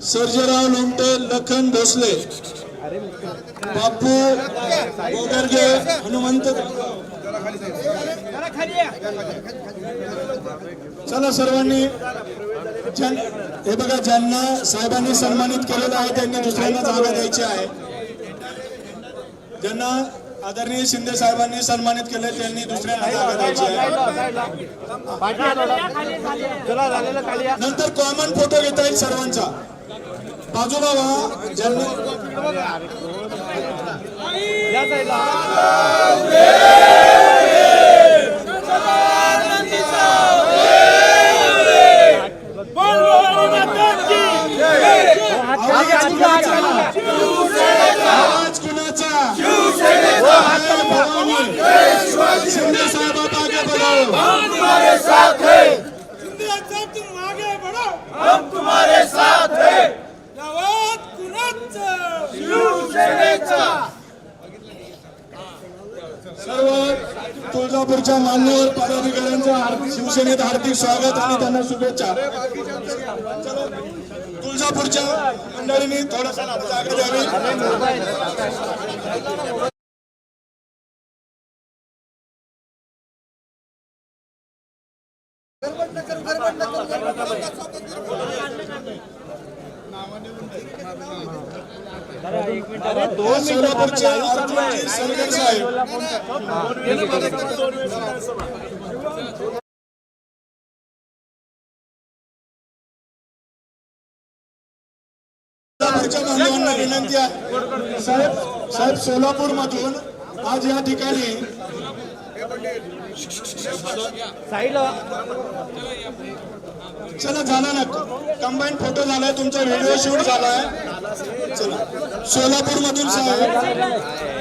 सर्जेराव लोमटे लखन भोसले बापू गोगरगे हनुमंत चला सर्वांनी हे बघा ज्यांना साहेबांनी सन्मानित केलेलं आहे त्यांनी दुसऱ्यांना जागा द्यायची आहे. ज्यांना आदरणीय शिंदे साहेबांनी सन्मानित केले त्यांनी दुसऱ्यांना जागा द्यायची आहे. नंतर कॉमन फोटो घेता येईल सर्वांचा. बाजूला व्हा ज्यांनी आवाज कुणाचा? आवाज कुणाचा? जय भवानी. शिंदे साहेबात आगे बढ़ो तुम आगे बढ़ो हम तुम्हारे साथ हैं गावात कुणाचं सर्व तुळजापूरच्या मान्यवर पदाधिकाऱ्यांचं शिवसेनेत हार्दिक स्वागत आणि त्यांना शुभेच्छा. तुळजापूरच्या मंडळींनी थोडासा जागा द्यावी. सोलापूरचे अर्जुनजी सलगर साहेब. बांधवांना विनंती आहे. साहेब साहेब सोलापूर मधून आज या ठिकाणी चला झाला ना. कंबाईन फोटो झालाय तुमचा व्हिडिओ शूट झालाय. चला. सोलापूर मधून साहेब.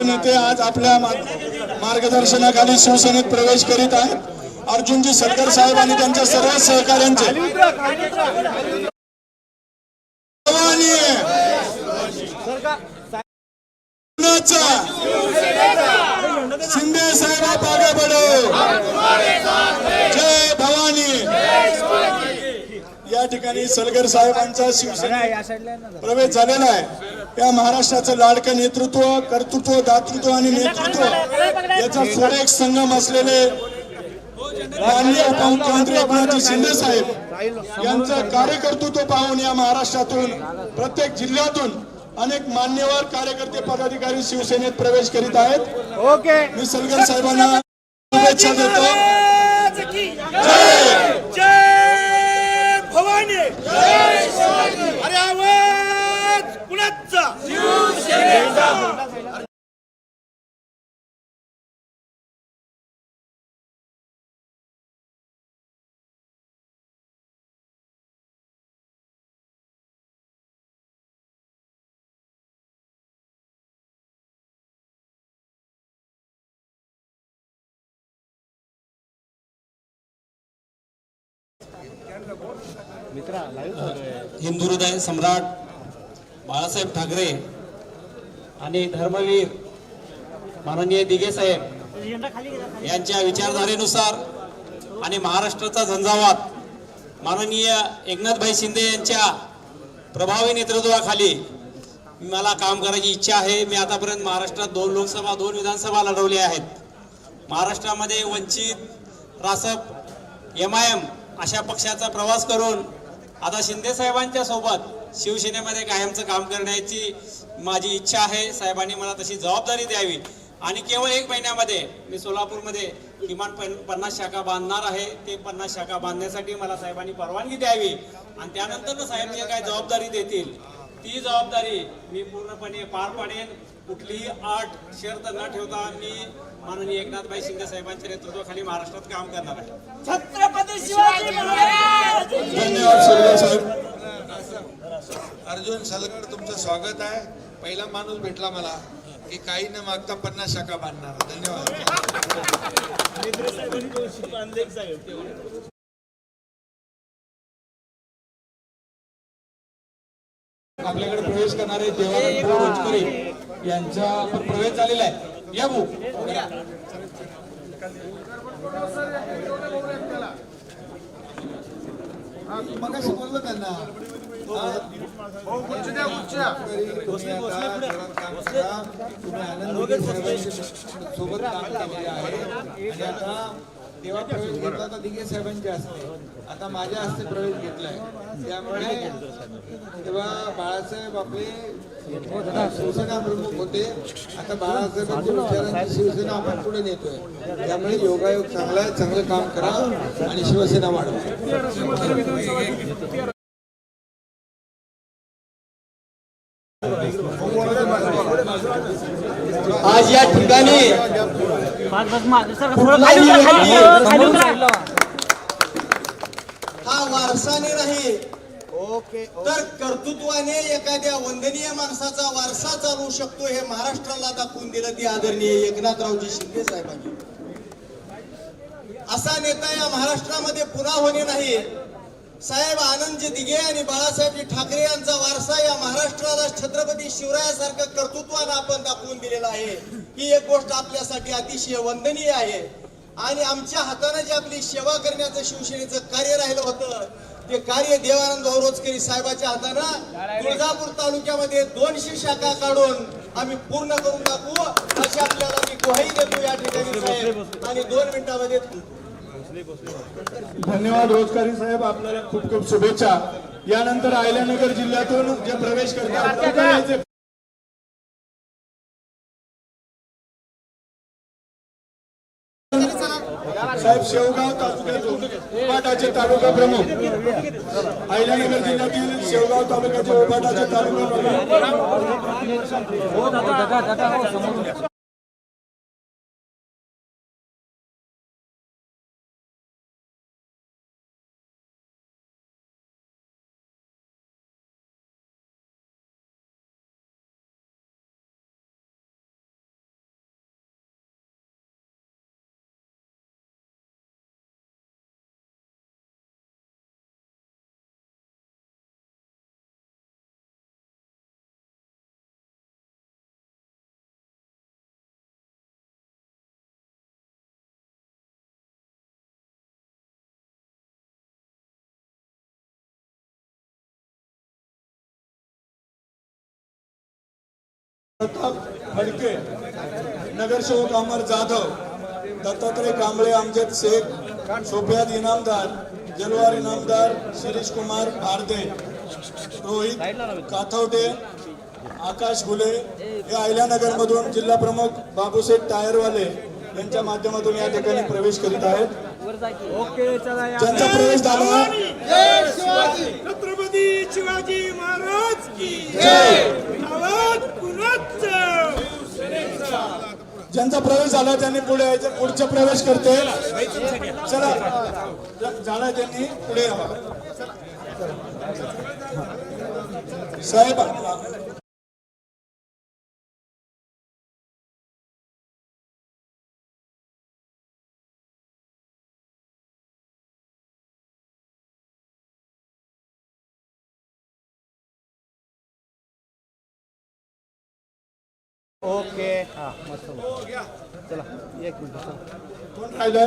नेते आज आपल्या मार्गदर्शनाखाली शिवसेनेत प्रवेश करीत आहेत. अर्जुनजी सटकर साहेब आणि त्यांच्या सर्व सहकाऱ्यांचे. शिंदे साहेब आगे बढ़ो. जय भवानी. या ठिकाणी सलगर साहेबांचा शिवसेना प्रवेश झालेला आहे. या महाराष्ट्राचं लाडकं नेतृत्व कर्तृत्व दातृत्व आणि नेतृत्व याचा सुरेख संगम असलेले माननीय उपमुख्यमंत्री एकनाथजी शिंदे साहेब यांचं कार्यकर्तृत्व पाहून या महाराष्ट्रातून प्रत्येक जिल्ह्यातून अनेक मान्यवर कार्यकर्ते पदाधिकारी शिवसेनेत प्रवेश करीत आहेत. ओके. मी सलगर साहेबांना शुभेच्छा देतो. जय. जय भवानी. अरे आवाज कुणाचा? हिंदू हृदय सम्राट बाळासाहेब ठाकरे आणि धर्मवीर माननीय दिघे साहेब यांच्या विचारधारेनुसार आणि महाराष्ट्राचा झंझावात माननीय एकनाथभाई शिंदे यांच्या प्रभावी नेतृत्वाखाली मला काम करायची इच्छा आहे. मी आतापर्यंत महाराष्ट्रात दोन लोकसभा दोन विधानसभा लढवल्या आहेत. महाराष्ट्रामध्ये Vanchit Rasap M I M अशा पक्षाचा प्रवास करून आता शिंदे साहेबांच्या सोबत शिवसेनेमध्ये कायमचं काम करण्याची माझी इच्छा आहे. साहेबांनी मला तशी जबाबदारी द्यावी. आणि केवळ एक महिन्यामध्ये मी सोलापूरमध्ये किमान पन पन्नास शाखा बांधणार आहे. ते पन्नास शाखा बांधण्यासाठी मला साहेबांनी परवानगी द्यावी. आणि त्यानंतर साहेब जे काय जबाबदारी देतील ती जबाबदारी मी पूर्णपणे पार पाडेन. कुठलीही आठ शर्त न ठेवता मी माननीय एकनाथभाई शिंदे साहेबांच्या नेतृत्वाखाली महाराष्ट्रात काम करणार आहे. छत्रपती शिवाजी महाराज! धन्यवाद साहेब. अर्जुन सलगड तुमचं स्वागत आहे. पहिला माणूस भेटला मला की काही न मागता पन्नास शाखा बांधणार. धन्यवाद. आपल्याकडे प्रवेश करणारे देवानंद यांचा प्रवेश झालेला आहे. या भाऊ मगाशी बोललो त्यांना. हा? सोबत तेव्हा प्रवेश घेतला तर दिघे साहेबांच्या हस्ते. आता माझ्या हस्ते प्रवेश घेतलाय. त्यामुळे तेव्हा बाळासाहेब आपले शिवसेना प्रमुख होते. आता बाळासाहेबांच्या विचारांची शिवसेना आपण पुढे नेतोय. त्यामुळे योगायोग चांगला आहे चांगलं काम करा आणि शिवसेना वाढवा. आज या ठिकाणी हा वारसाने नाही तर कर्तृत्वाने एखाद्या वंदनीय माणसाचा वारसा चालू शकतो हे महाराष्ट्राला दाखवून दिलं ती आदरणीय एकनाथरावजी शिंदे साहेबांनी. असा नेता या महाराष्ट्रामध्ये पुन्हा होणे नाही. साहेब आनंदजी दिघे आणि बाळासाहेबजी ठाकरे यांचा वारसा या महाराष्ट्राला छत्रपती शिवरायासारखं कर्तृत्वानं आपण दाखवून दिलेला आहे. ही एक गोष्ट आपल्यासाठी अतिशय वंदनीय आहे. आणि आमच्या हाताने जी आपली सेवा करण्याचं शिवसेनेचं कार्य राहिलं होतं ते कार्य देवानंद औरोजकरी साहेबाच्या हातानं तुळजापूर तालुक्यामध्ये दोनशे शाखा काढून आम्ही पूर्ण करून टाकू अशी आपल्याला मी ग्वाही देतो या ठिकाणी साहेब. आणि दोन मिनिटामध्ये धन्यवाद रोजकारी साहेब आपल्याला खूप खूप शुभेच्छा. यानंतर अहिल्यानगर जिल्ह्यातून जे प्रवेश करतात साहेब शेवगाव तालुक्यातून उपाटाचे तालुका प्रमुख. अहिल्यानगर जिल्ह्यातील शेवगाव तालुक्याचे उपाटाचे तालुका प्रमुख. प्रताप फडके नगरसेवक अमर जाधव दत्तात्रय कांबळे अमजद शेख सोफियाद इनामदार जलवार इनामदार शिरीष कुमार भारदे रोहित काथवडे आकाश घुले हे अहिल्यानगर मधून जिल्हा प्रमुख बाबूसेठ टायरवाले यांच्या माध्यमातून या ठिकाणी प्रवेश करीत आहेत. ज्यांचा प्रवेश झाला छत्रपती शिवाजी महाराज की ज्यांचा प्रवेश झाला त्यांनी पुढे यायचं पुढचे प्रवेश करते चला. झाला त्यांनी पुढे यावं साहेब कोण राहिलंय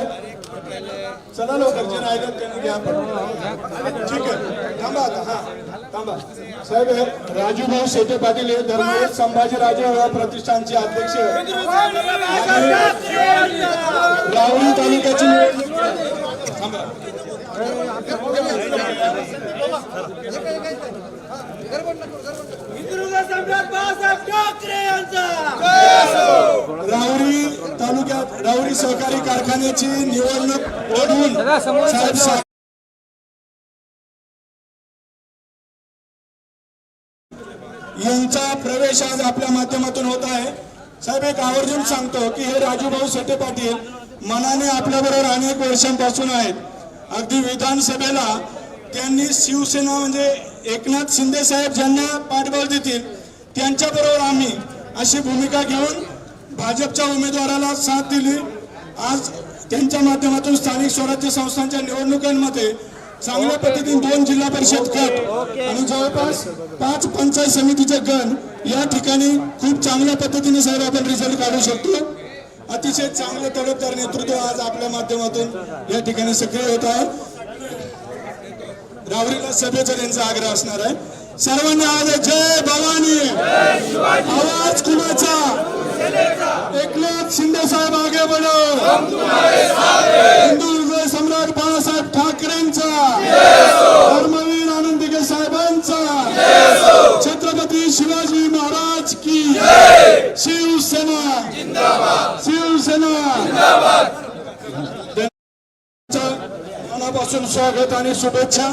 चला लवकर जे राहिलं त्यांनी घ्या आपण. ठीक आहे थांबा आता हा थांबा साहेब हे राजूभाऊ शेटे पाटील हे धर्मवीर संभाजीराजे प्रतिष्ठानचे अध्यक्ष तालुक्याची थांबा सम्राट बाळासाहेब ठाकरे यांचा. राहुरी तालुक्यात राहुरी सहकारी कारखान्याची निवडणूक ओढवून साहेब सा- यांचा प्रवेश आज आपल्या माध्यमातून होत आहे. साहेब एक आवर्जून सांगतो की हे राजूभाऊ सेटे पाटील मनाने आपल्याबरोबर अनेक वर्षांपासून आहेत. अगदी विधानसभेला त्यांनी शिवसेना म्हणजे एकनाथ शिंदे साहेब ज्यांना पाठबळ देतील त्यांच्याबरोबर आम्ही अशी भूमिका घेऊन भाजपच्या उमेदवाराला साथ दिली. आज त्यांच्या माध्यमातून स्थानिक स्वराज्य संस्थांच्या निवडणुकांमध्ये चांगल्या पद्धतीने दोन जिल्हा परिषद गट आणि जवळपास पाच पंचायत समितीचे गण या ठिकाणी खूप चांगल्या पद्धतीने साहेब आपण रिझल्ट काढू शकतो. अतिशय चांगलं तडफदार नेतृत्व आज आपल्या माध्यमातून या ठिकाणी सक्रिय होत आहे. रावरीला सभेचा त्यांचा आग्रह असणार आहे. सर्वांना आज जय भवानी. आवाज कुणाचा? एकनाथ शिंदे साहेब आगे बढो. हिंदू हृदय सम्राट बाळासाहेब ठाकरेंचा. धर्मवीर आनंद दिगे साहेबांचा. छत्रपती शिवाजी महाराज की शिवसेना. शिवसेना. मनापासून स्वागत आणि शुभेच्छा.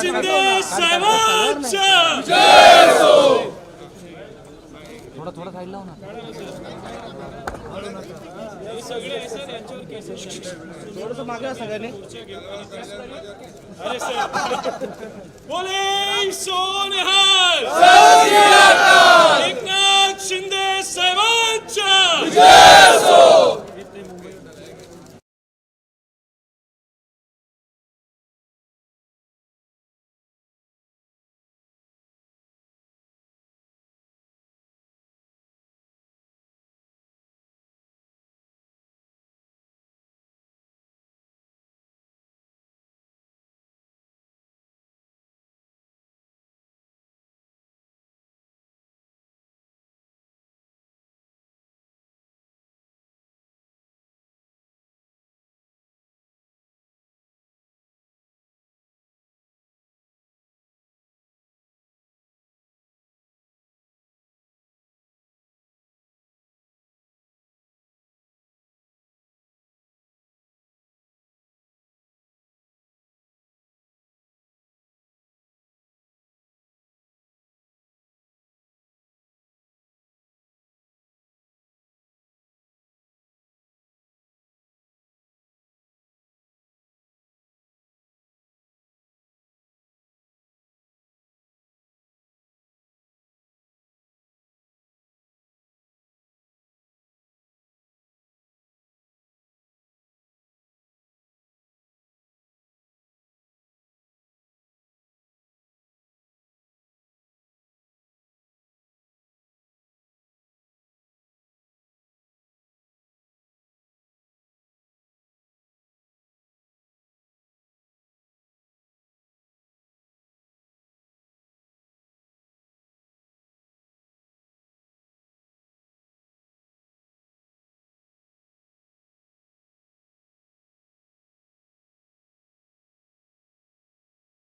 शिंदे साहेबांच्या! थोडा थोडा साईड लाव ना थोडस मागे सगळ्यांनी शिंदे साहेबांच्या!